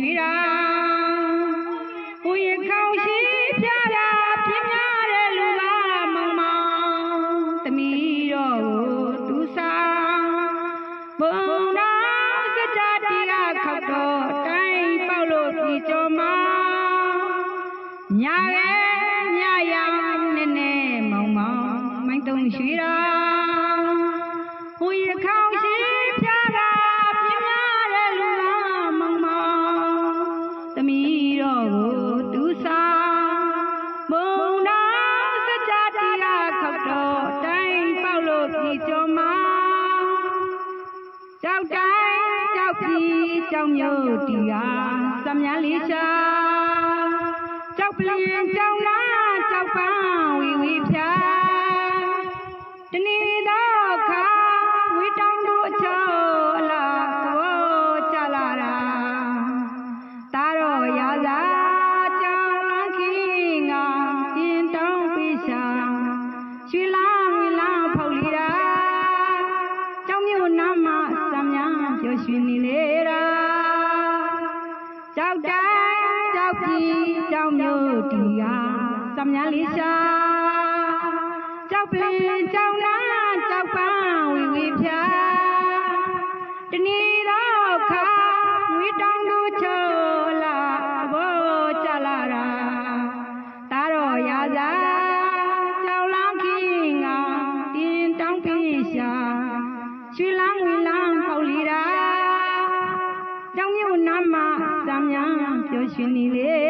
တုံရွှေတာဟိုရကောင်းရှိပြတာပြင်းများတဲ့လူကမောင်မောင်သမီးတော်ကိုသူစားဘုံတော်စကြတရားခောက်တော့တိုင်းပေါက်လို့ဒီကြောမှာညာရဲ့ညရောင်နဲ့နဲ့မောင်မောင်မိုင်းတုံရွှေတာဟိုရခေါင်ရှိ သမီးတော်ကိုသူစားမုံတော်စကြတရားခောက်တော့တိုင်းပေါက်လို့ဒီကြောမှာကြောက်တိုင်းကြောက်ပြီးကြောက်မြို့တီဟာစမြန်းလေးရှာ ပြောရွှင်နေလေတာကြောက်တိုင်းကြောက်ပြီးကြောက်မျိုးတီဟာစမြန်းလေးရှာကြောက်ပလင်ကြောက်နာ ကြောင်မြို့